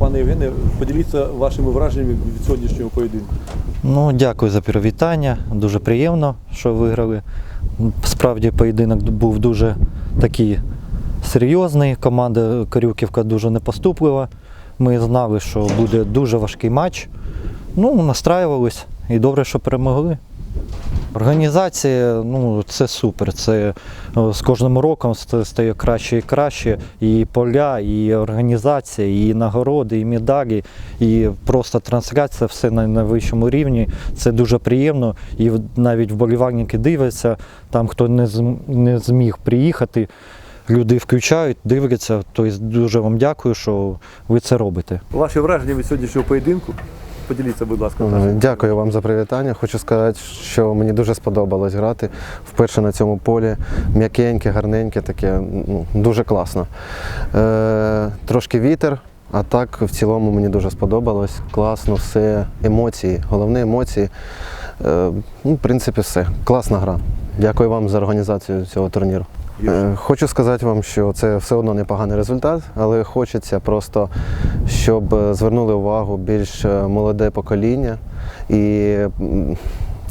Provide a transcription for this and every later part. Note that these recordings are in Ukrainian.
Пане Євгене, поділіться вашими враженнями від сьогоднішнього поєдинку. Ну, дякую за привітання. Дуже приємно, що виграли. Справді поєдинок був дуже такий серйозний. Команда Корюківка дуже непоступлива. Ми знали, що буде дуже важкий матч. Ну, настраювались і добре, що перемогли. Організація, ну це супер. Це е, з кожним роком стає краще і краще. І поля, і організація, і нагороди, і медалі, і просто трансляція, все на найвищому рівні. Це дуже приємно. І навіть вболівальники дивляться, там хто не не зміг приїхати. Люди включають, дивляться. Тобто дуже вам дякую, що ви це робите. Ваші враження від сьогоднішнього поєдинку. Поділіться, будь ласка. Е, нашим. Дякую вам за привітання. Хочу сказати, що мені дуже сподобалось грати вперше на цьому полі. М'якеньке, гарненьке, таке ну, дуже класно. Е, трошки вітер, а так в цілому мені дуже сподобалось. Класно, все, емоції, головне емоції. Е, ну, в принципі, все. Класна гра. Дякую вам за організацію цього турніру. Е, Хочу сказати вам, що це все одно непоганий результат, але хочеться просто, щоб е, звернули увагу більш е, молоде покоління і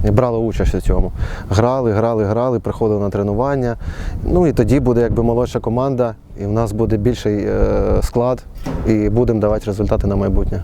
брало участь у цьому. Грали, грали, грали, приходили на тренування. Ну і тоді буде якби молодша команда, і в нас буде більший е, склад, і будемо давати результати на майбутнє.